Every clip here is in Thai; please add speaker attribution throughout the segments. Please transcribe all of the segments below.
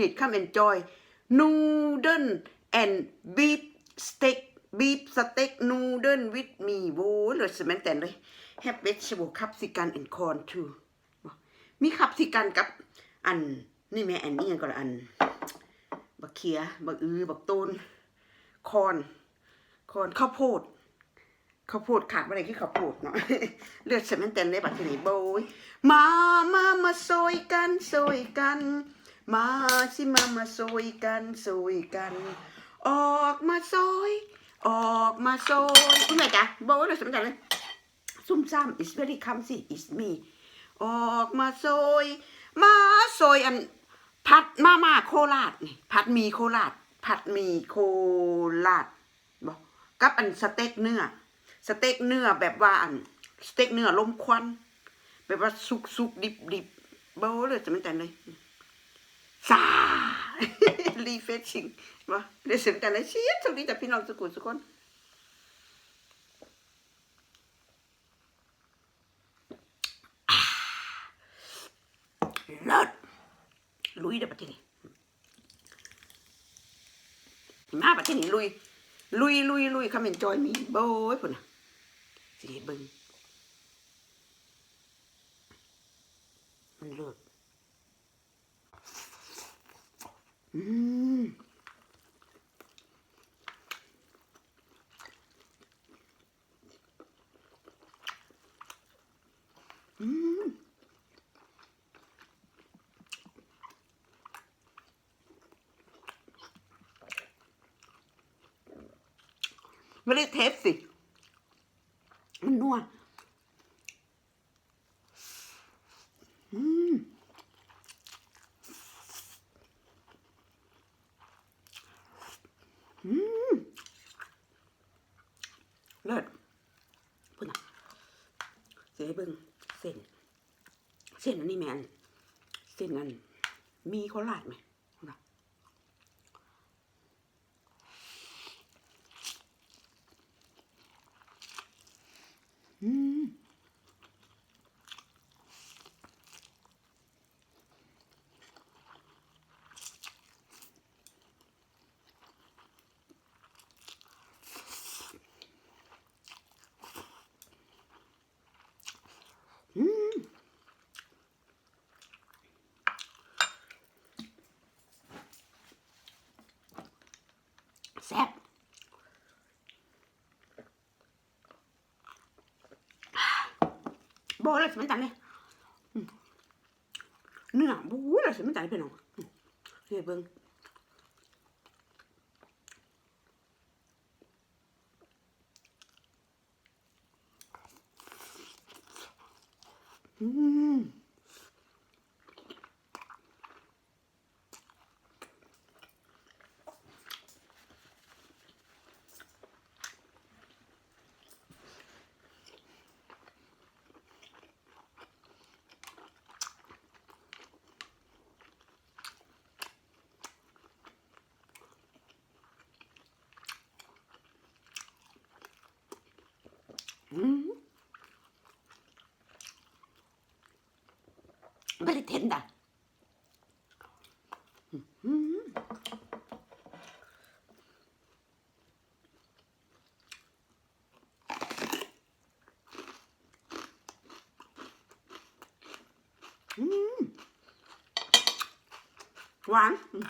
Speaker 1: minute come enjoy noodle and beef steak beef steak noodle with me โว้ยเลยสมัยแต่เลย have vegetable capsicum and corn too มีคับสิกันกับอันนี่แม่อันนี้ยังก่อนอันบักเขียบักอือบักตูนคอนคอนข้าวโพดข้าวโพดขาดอะไรคือข้าวโพดเนาะเลือดฉันมันเต็มเลยบัดทีนี้โบยมามามาโซยกันโซยกัน มาสิมามาซอยกันซอยกัน ออกมาซอยออกมาซอยคุณแม่จ๊ะโบยเลยฉันมันเต็มเลยซุ่มซ่าม is very clumsy is me ออกมาซอยมาซอยอันผัดมาม่าโคราชนี่ผัดมีโคราชผัดมีโคราชบอกกับอันสเต็กเนื้อสเต็กเนื้อแบบว่าอันสเต็กเนื้อลมควันแบบว่าสุกสุกดิบดิบเบาเลยจะไม่แต่เลย ซารีเฟชชิ่งว่าเดี๋ยวเสียงแต่ลยเชียสวัสดีจากพี่น้องสุกุลสุกคนเลิศลุยเด้อประเทศนี้มาประเทศนี้ลุย ลุยลุยลุยคำเป็นจอยมีโบ้ยพุ่นน่ะสิเบิ่งมันเลิศ อืมอืมไม่ได้เทสสิ มันนัวอืมอืม เลิศพุ่นอะเสียให้เบิ่งเส้น เส้นอันนี้แมนเส้นนั้นมีโคราชไหมพุ่นะอืมอืมแซ่บ บอกเลยสิมันจันเลยเนื้อบู๊เลยสิมันจันเป็นหรองเฮ้ยเบิ้งอืมอืม very tender อืมอืมหวานอืม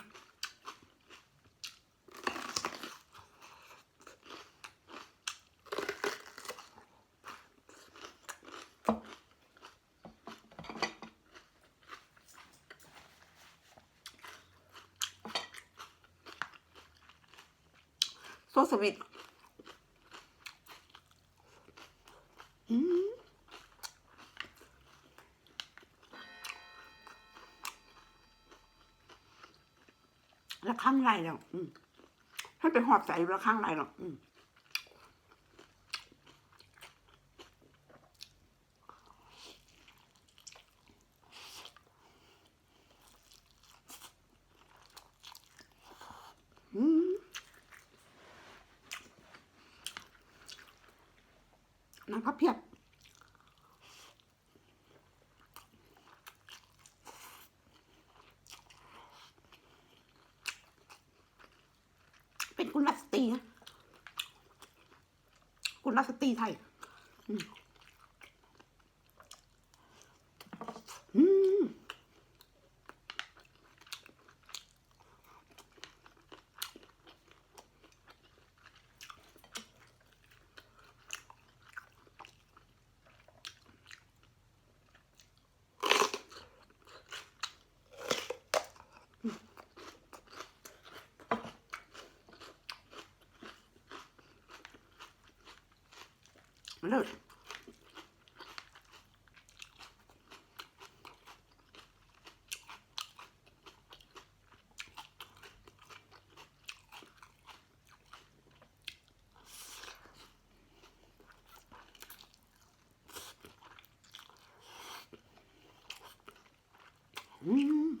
Speaker 1: โซ สวิตแล้วข้างในแล้วอืมให้ไปหอบใส่แล้วข้างในหรอกอืม นังพับเพียบเป็นกุลาสตีนะกุลาสตีไทย เลิศอืม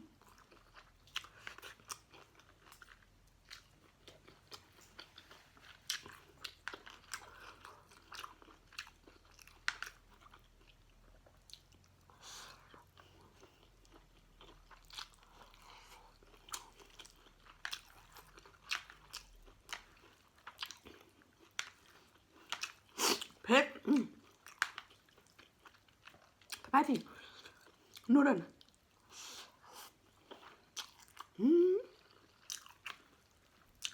Speaker 1: เผ็ดอืมไป สินู่นน่ะอืม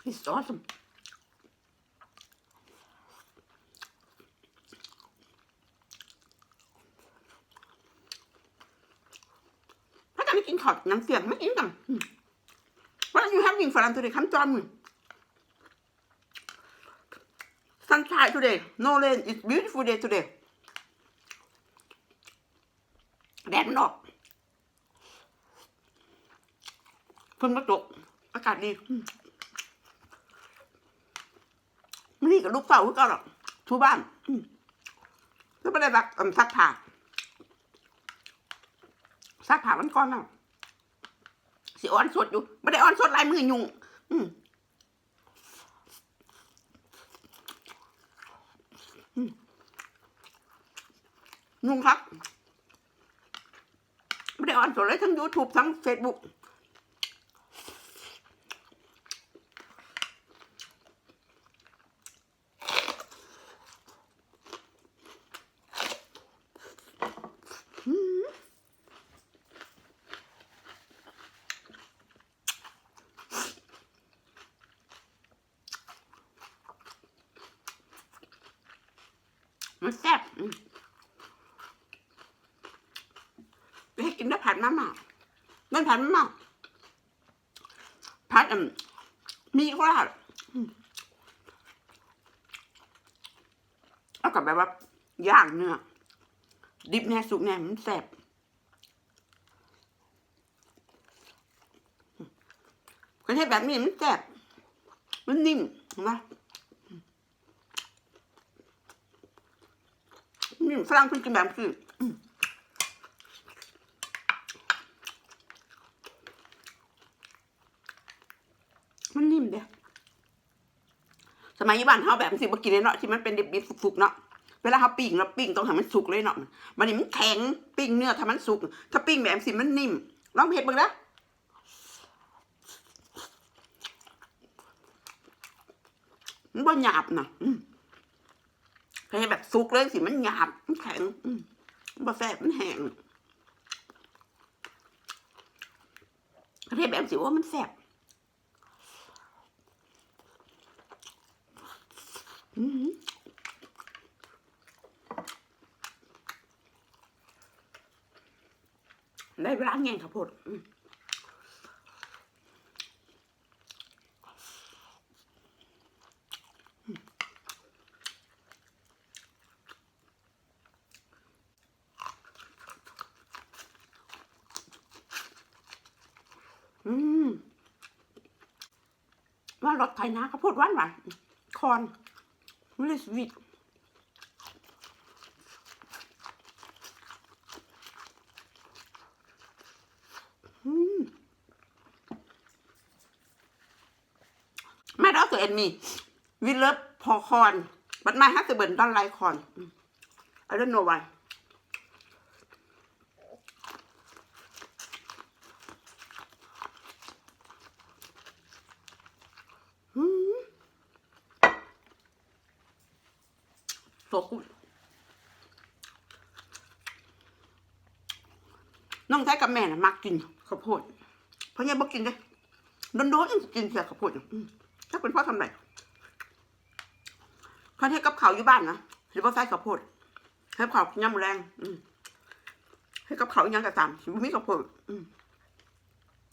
Speaker 1: it's awesome ถ้าจะไม่กินขอดน้งเสียงไม่กินกันว่าอยู่ห้ามยิงฝรั่งตัวเด็กคำจอนมึง sunshine today. No rain. It's beautiful day today. แดดมันออก ฝนมาตก อากาศดีมันนี่กับลูกเฝ้าคือเก็หรอกทูบ้านก็ไม่ได้รักซักผ้าซักผ้ามันก่อนน่ะสิอ่อนสดอยู่ไม่ได้อ่อนสดลายมือยุงอืมยุงครับไม่ได้อ่อนสดเลยทั้ง YouTube ทั้ง Facebook แซ่บอืมไปให้กินได้ผัดมาม่า นั่นผัดมาม่าผัดอืมมีโคราชอืมเอากับแบบว่าย่างเนื้อดิบแน่สุกแน่มันแซ่บประเทศแบบนี้มันแซ่บมันนิ่มเห็นไหมนี่ฝรั่งเพิ่งกินแบบคือ มันนิ่มเด้สมัยยี่บ้านเขาแบบสิบ่กินเนาะที่มันเป็นดิบๆสุกๆเนาะเวลาเขาปิ้งแล้วปิ้งต้องทำมันสุกเลยเนาะมันนี่มันแข็งปิ้งเนื้อทำมันสุก ถ้าปิ้งแบบสิมันนิ่มลองเผ็ดเบิ่งนะมันบ่หยาบนะอืมให้แบบสุกเลยสิมันหยาบมันแข็งมบะแฟบมันแห้งประเทศแบบสิว่ามันแสบอืมได้ เวลาแงงข้าวโพดอืมอืมว่ารสไทยนะข้าวโพดหวานหวานคอนไม่ได้สวีท เอ็นมี วิลเลฟพอคอนบัตดมาฮัตเบิร์นดอนไลคอนไอเดนโนวายตัวคุณน้องแท้กับแม่นะมักกินข้าวโพดเพราะเนี่ยบอกกินเลยโดนๆกินเสียข้าวโพดอืม ถ้าเป็นพ่อทำไรเขาให้กับเขาวอยู่บ้านนะเห็นว่าใส่ข้าวโพดให้ข้าวย่ำแรง อืให้กับเขาวอีกอยังกระตามมีข้าวโพดอืม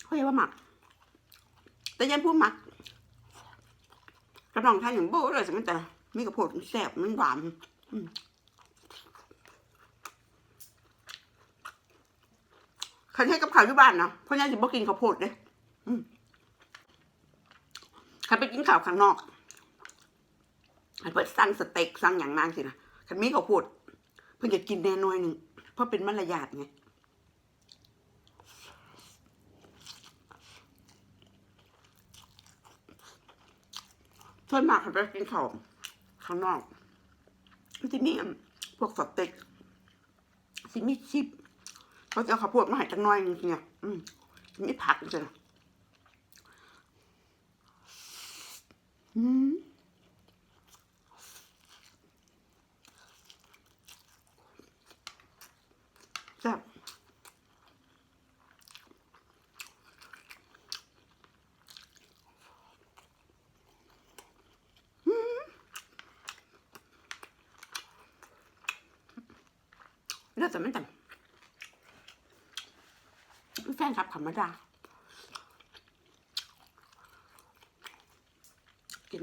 Speaker 1: เขาเรียกว่าหมัก แต่ยันพูดหมักกระดองท่านอย่างโบ้เลยสมัยแต่มีข้าวโพดมันแซ่บมันหวานอืมคันให้กับข้าวอยู่บ้านนะเพราะงั้นสิบ่กินข้าวโพดเด้อืม คันไปกินข้าวข้างนอกคันเพิ่นสั่งสเต็กสั่งอย่างนางสินะคันมีข้าวโพดเพิ่นจะกินแน่น้อยหนึ่งเพราะเป็นมารยาทไงส่วนมากคันไปกินข้าวข้างนอกมันจะมีอันพวกสเต็กสิมีชิปเขาจะเอาข้าวโพดมาให้จังน้อยนึงเนี่ยอืมมีผักจ้ะ อืมแซ่บอืมแล้วแต่ไม่แต่งแฟนคลับธรรมดา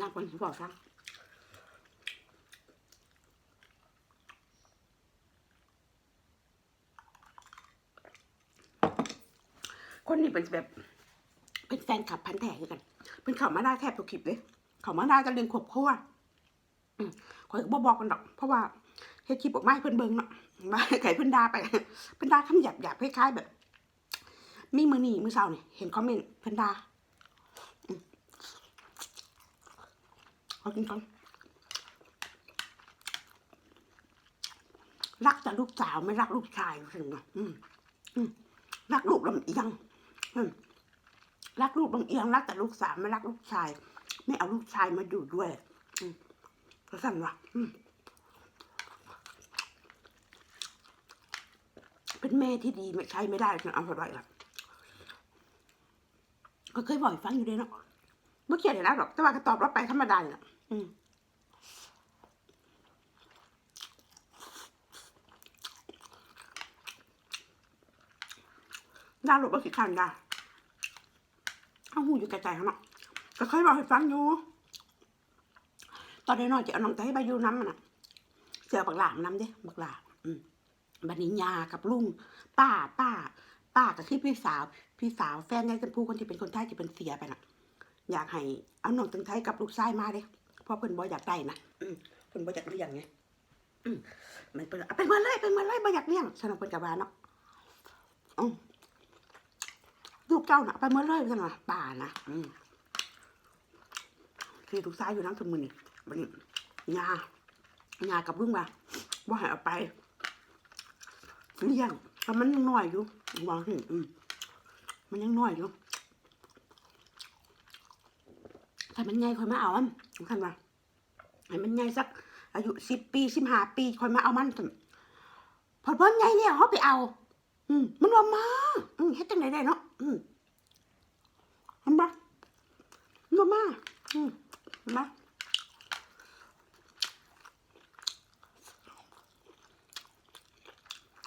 Speaker 1: นน้ำคนบอกซะคนนี้เป็นแบบเป็นแฟนคลับพันแท้กัน เป็นเขามาได้แทบทุกคลิปเลย เขามาได้จะเรียนขวบขั้วอืมขอยก็บอกกันดอก เพราะว่าเฮ็ดคลิปออกมาให้เพิ่อนเบิ่งเนาะมาไก่เพิ่อนดาไป เพิ่อนดาคำหยาบหยาบๆคล้ายๆแบบ มีมือหนีมือเศร้าเนี่ยเห็นคอมเมนต์เพิ่อนดาอืม ขอกินก่อนรักแต่ลูกสาวไม่รักลูกชายถึงนะอืมอืมรักลูกลำเอียงรักลูกลำเอียงรักแต่ลูกสาวไม่รักลูกชาย ไม่เอาลูกชายมาอยู่ด้วยก็สั่นว่ะเป็นแม่ที่ดีไม่ใช่ไม่ได้จะเอาอะไรล่ะก็เคยบ่อกให้ฟังอยู่เลยเนาะเมื่อเขียนแล้วหรอกแต่ว่าก็ตอบรับไปธรรมดาเลยนะ อืมได้หรือว่าสิขันได้เอาหูอยู่ไกลๆเขาเนาะก็เคยบอกให้ฟังอยู่ ตอนน้อยจะเอาน้องไตไปอยู่น้ำมันน่ะเสือบักหลามน้ำเด้บักหลามอืมบันี้ยากับลุงป้าป้า ป้ากับที่พี่สาว พี่สาวแฟนยายจำพูคนที่เป็นคนไทยที่เป็นเสียไปน่ะ อยากให้เอาน้องตังไทยกับลูกชายมาเด้ เพราะเพิ่นบ่อยากได้นะเพิ่นบ่อยากเลี้ยงไงมันเพิ่นเอาไปมื่อเลยไปเมื่อเลยบ่อยากเลี้ยงฉันเพิ่นก็ว่าเนาะลูกเจ้าน่ะไปเมื่อเลยเพิ่นว่าป้านะอืมที่ลูกชายอยู่น้ำสมุนนี่บัดนี้ยายากับลุงว่าบ่ให้เอาไปเลี้ยงเพราะมันยังน้อยอยู่วางสิอืมมันยังน้อยอยู่ ถ้ามันใหญ่คอยมาเอามันสำคัญว่าให้มันใหญ่สัก อายุสิบปีสิบห้าปีคอยมาเอามันพอพ้นใหญ่แล้วเขาไปเอา อืมมันว่ามาอืมเฮ็ดจังไดได้เนาะอืมเห็นปะมันว่ามาอืมเห็นปะ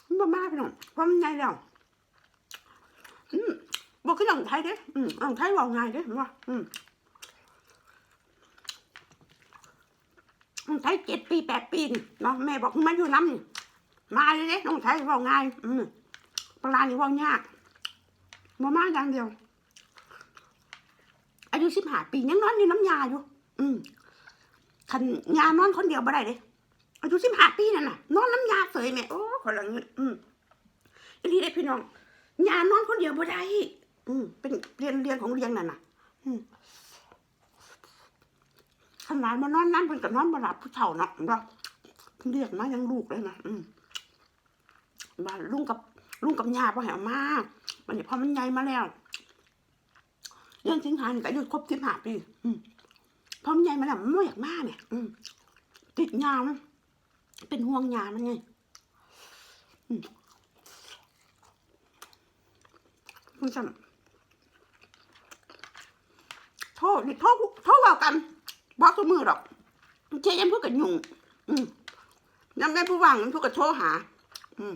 Speaker 1: มันว่ามาพี่น้องเพรามันใหญ่แล้วอืมบอกขึ้นหลังไทยเด้อืมหลังไทยบอกง่ายเด้เห็นปะอืม น้องไทยเจ็ดปีแปดปีเนาะแม่บอกมาอยู่น้ำมาเลยเด้น้องไทยเว่าง่ายอืมปลานี่ว่ายากมามาอย่างเดียว อายุสิบห้าปียังนอนอยู่น้ำยาอยู่ อืมคันยานอนคนเดียวบ่ได้เด้อายุสิบห้าปีนั่นน่ะ นอนน้ำยาเสยแม่โอ้คนละเงินอืมอีนี่ได้พี่น้องยานอนคนเดียวบ่ได้อืมเป็นเรียนเรียนของเรียนนั่นน่ะ อืม ขนาดมานอนนั่นเป็นกับนอนบหลับผู้เฒ่าเนาะเราเรียกมายังลูกเลยนะอืมบ้านลุงกับลุงกับยาพอแหวมาวันนี้พอมันใหญ่มาแล้วเรื่องสิงหาเนี่ยก็อายุครบสิบห้าปีอืมพอมันใหญ่มาแล้วมันไม่อยากมาเนี่ย อืมติดยามันเป็นห่วงยามันไงคุณจำโทษโทษโทษว่ากัน บอกตัวมือดอกเจ๊ยังพูดกับยุงอืมยังได้ผู้ว่างยังพูดกับโทรหา อืม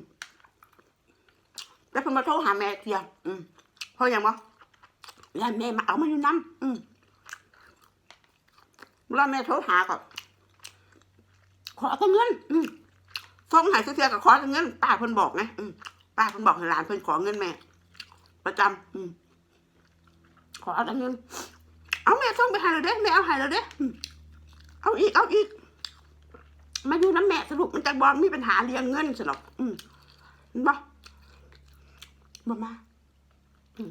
Speaker 1: แล้วพิ่นมาโทรหาแม่เทียอืมเพราะหยังบ่ยายแม่มาเอามาอยู่น้ำอืมเวลาแม่โทรหาก็ขอเงิน อืมส่งหายเทียกับขอเงินป้าเพิ่นบอกไงอืมป้าเพิ่นบอกให้หลานเพิ่นขอเงินแม่ ประจำอืมขอเงิน เอาแม่ส่งไปให้เราเด้แม่เอาให้เราเด้เอาอีกเอาอีก มาอยู่น้ำแม่สรุปมันจะบอลมีปัญหาเรียงเงินสนอกอืมเห็นปะบ่มา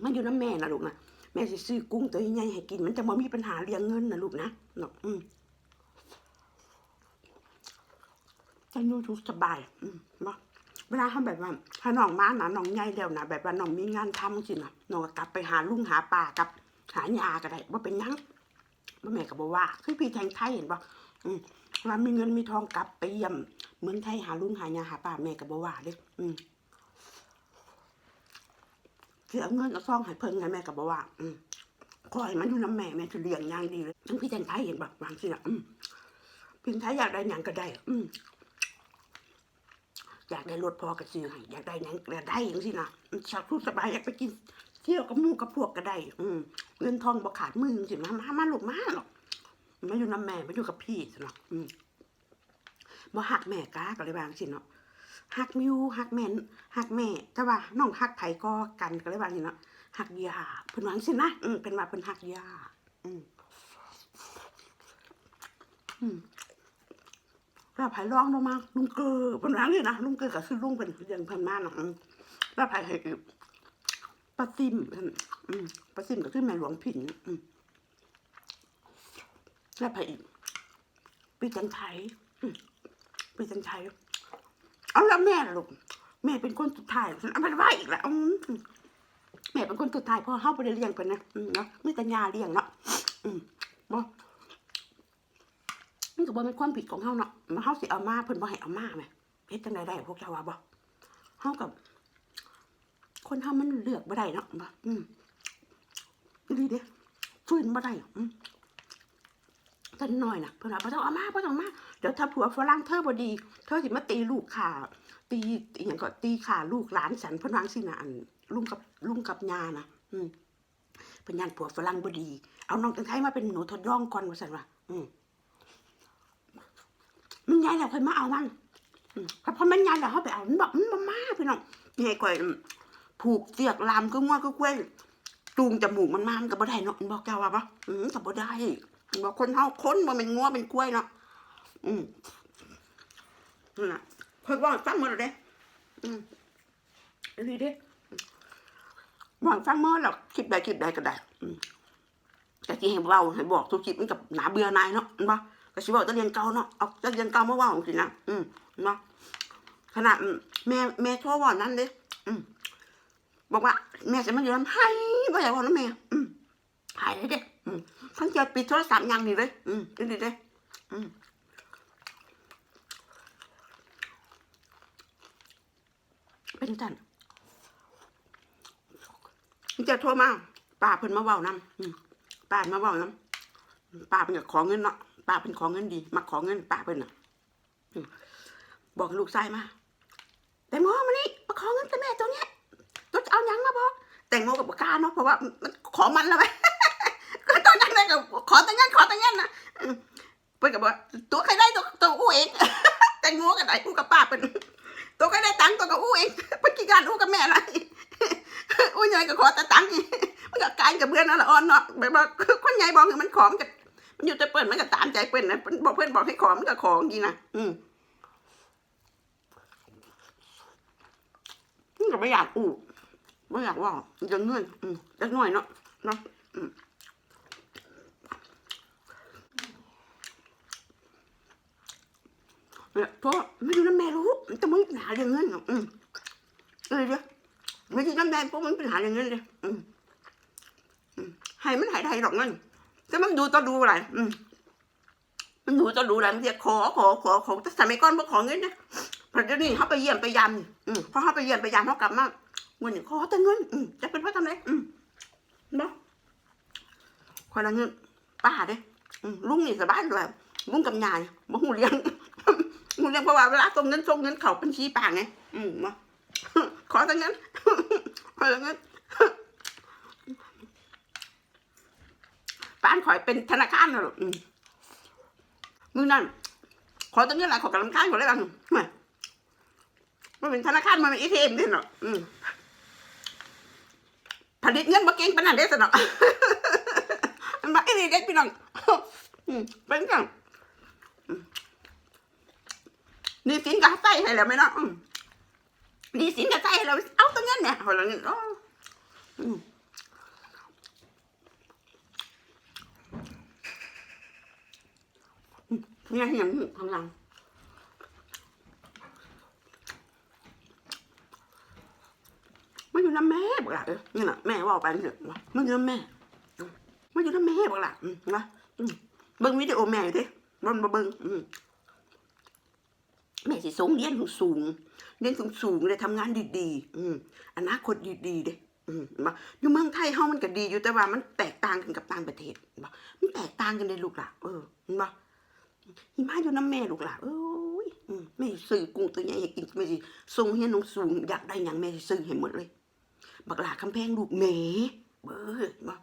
Speaker 1: มาอยู่น้ำแม่นะลูกนะแม่สิซื้อกุ้งตัวใหญ่ให้กิน มันจะบ่มีปัญหาเรียงเงินนะลูกนะเนาะอืมจะอยู่ทุกสบาย อืมบ่เวลาทำแบบว่าถ้าน้องมาหนะน้องใหญ่แล้วนะแบบว่าน้องมีงานทำสิงนะน้องก็กลับไปหาลุงหาป่ากับ หายาก็ได้ว่าเป็นยังว่าแม่ก็บอกว่าคือพี่แทงไทยเห็นปะอืมว่ามีเงินมีทองกลับไปเยี่ยมเมืองไทยหาลุงหายาหาป่าแม่ก็บอกว่าเลยอืมเสียเงินเอาซองให้เพิ่งไงแม่ก็บอกว่า อืมขอให้มันอยู่น้ำแม่แม่จะเลี้ยงย่างดีเลยทั้งพี่แทงไทยเห็นปะวางสินะอืมพี่แทงไทยอยากได้หยังก็ได้ อืมอยากได้รถพอก็ซื้อให้อยากได้หยังก็ได้อย่างสินะชอบพูสบายอยากไปกิน เที่ยวกับมู่กับพวกก็ได้อืมเงินทองบ่ขาดมือสิมามามาลูกมาหรอกมาอยู่น้ำแม่มาอยู่กับพี่สิเนาะอืมบ่หักแม่ก้าก็เลยบางสิเนาะหักมิวหักแม่หักแม่แต่ว่าน้องหักไผก็กันก็เลยบาจังสิเนาะหักยาเพิ่นวางสินะอืมเป็นว่าเพิ่นหักยาอืมอืมแล้วไผ่ร้องลงมาลุงเกอเพิ่นว่าจังสินะลุงเกอก็คือลุงเพิ่นเรื่องเพิ่นมาเนาะแล้วไผ่ให้ ป้าซิมป้าซิมก็คือแม่หลวงผินแล้วไปอีกปีจันไทยปีจันไทยเอาแล้วแม่ลูกแม่เป็นคนสุดท้ายฉันเอาไปไหวอีกแล้วแม่เป็นคนสุดท้ายเพอเฮาไปเลี้ยงเพิ่นนะเนาะมีแต่ยาเลี้ยงเนาะอืมบ่มันก็บ่เป็นความผิดของเฮาเนาะมาเฮาสิเอามาเพิ่นบ่ให้เอามาแหมเฮ็ดจังไดได้พวกเจ้าว่าบ่เฮากับ คนทำมันเลือกบ่ได้เนาะบ่อืมดีเด้ฟื้นบ่ได้อืมท่านน้อยนะเพิ่อนว่าบ่ต้องเอามาบ่ต้องมาเดี๋ยวถ้าผัวฝรั่งเธอบ่ดีเธอสิมาตีลูกขาตีอหยังก็ตีขาลูกหลานฉันเพิ่นวาจังซี่นะอันลุงกับลุงกับยานะอืมเพิ่นยานผัวฝรั่งบ่ดี เอาน้องตังไทยมาเป็นหนูทดลองก่อนว่าซั่นว่าอืมมันใหญ่แล้วค่อยมาเอามันถ้าพอมันใหญ่แล้วเฮาไปเอามันบอกมันมาพี่น้องนี่ให้ข่อย ผูกเสียกลามก็ง่วงก็กล้วยจูงจมูกมันมามันก็บ่ได้เนาะบอกเจ้าว่าปะอืมก็บ่ได้บอกคนเฮาคนบ่เป็นงัวเป็นกล้วยเนาะอืมนั่นน่ะเพิ่นว่าให้ฟังมดแล้วเด้อืมดีเด้ว่าให้ฟังหมดแล้วคลิปใดคลิปใดก็ได้อืมแต่ที่ให้เว้าให้บอกทุกคลิปมันกับหนาเบื่อนายเนาะเห็นบ่ก็สิเว้าแตะเรียนเก่าเนาะเอาแตะเรียนเก่ามาเว้าจังซี่นะอืมเนบ่ขนาดแม่แม่โทรเว่านั่นเด้อืม บอกว่าแม่จะมาอยู่ลำไห้บ่อยากบอกนะแม่หายเลยเด้อทั้งเจปิดโทรศัพท์อยังนี่เลยอืมดีดีเด้อืมเป็นจันมันจะโทรมาป้าเพิ่นมาเว้านำอืมป้ามาเว้านำป้าเป็นขอเงินเนาะป้าเป็นขอเงินดีมาขอเงินป้าเพิ่นน่ะบอกลูกชายมาแต่โมมานี่มาขอเงินแต่แม่ตัวเนี้ย เอายังมาบอกแต่งโมกับปากกาเนาะเพราะว่ามันขอมันแล้วไหมก็ตอนนั้นเลยก็ขอแต่งงานขอแต่งงานนะเพิ่นก็บอกว่าตัวใครได้ตัวตัวอู้เองแต่งโมกับไหนอู้กับป้าเป็นตัวใครได้ตังตัวกับอู้เองเพิ่นกี่การอู้กับแม่อะไรอู้ใหญ่ก็ขอแต่ตังค์มันก็กลายกับเพื่อนนั่นแหละอ่อนเนาะแบบว่าคนใหญ่บอกให้มันของมันก็มันอยู่แต่เปิ้นมันก็ตามใจเปิ้นะเพิ่นบอกเพื่อนบอกให้ขอมันก็ของจริงนะอืมมันก็ไม่อยากอู้ ไม่อยากว่าจะเงื่อนจะหน่อยเนาะเนาะเนี่ยเพราะไม่รู้นะแม่รู้มันจะม่ปัญหาเรื่องเงินหรออืมเออเดี๋ยวไม่ใช่น้ำแดงเพราะมันปัญหาเรื่องเงินเลยอืมอืมให้มันหายได้หรอกเงินแต่มันดูต้องดูอะไรอืมมันหนูจะรู้แล้วมันจะขอขอขอขอแต่สมัยก่อนบ่ขอเงินนะเพราะเดี๋ยวนี้เขาไปเยี่ยมไปยามอืมพอเขาไปเยี่ยมไปยามเขากลับมา เงินนี่ขอแต่เงินอืมจะเป็นเพราะทำไรอืมเนาะคนละเงินป้าเด้ลุงนี่สบายเลยลุงกับยายบ่หูเลี้ยงหูเลี้ยงเพราะว่าเวลาส่งเงินส่งเงินเขาบัญชีป่างไงอืมาขอแต่เงินขอแต่เงินป้านขอยเป็นธนาคารน่ะหรอกมือนั่นขอตั้งเงินอะไรขอกำลังค้านขอได้บ้างไม่มันเป็นธนาคารมันเป็นเอทีเอ็มด้วยเนาะอืม ผลิตเงินมาเก่งปานนันได้สนอมันมาไอ้นี่เด็กพี่น้องเป็นกันนี่สินก็ใส่ให้แล้วไหมเนาะอืมนี่สินก็ใส่ให้เราเอาตั้งเงินเนี่ยขอละเงินอ๋ออืมเนี่ยเห็นข้างหลังมั น้ำแม่บอกล่ะนี่แหละแม่ว่าไปนี่ว่ามันอยู่น้ำแม่มันอยู่น้ำแม่บอกล่ะนะเบิ่งวิดีโอแม่อยู่ดิบนมาเบิ่งแม่สิสูงเรียนสูงเรียนสูงสูงเลยทำงานดีๆอืมอนาคตดีๆเด้อืมาอยู่เมืองไทยเฮามันก็ดีอยู่แต่ว่ามันแตกต่างกันกับต่างประเทศบ่มันแตกต่างกันเลยลูกหล่ะเออเห็นบ่หิมะอยู่น้ำแม่ลูกหล่ะเอ้ยอืมแม่ซื้อกุ้งตัวใหญ่ให้กินแม่สิส่งเฮียนงสูงอยากได้หยังแม่ซื้อให้หมดเลย บักหลาคำแพงลูกแหมเบ้อบ่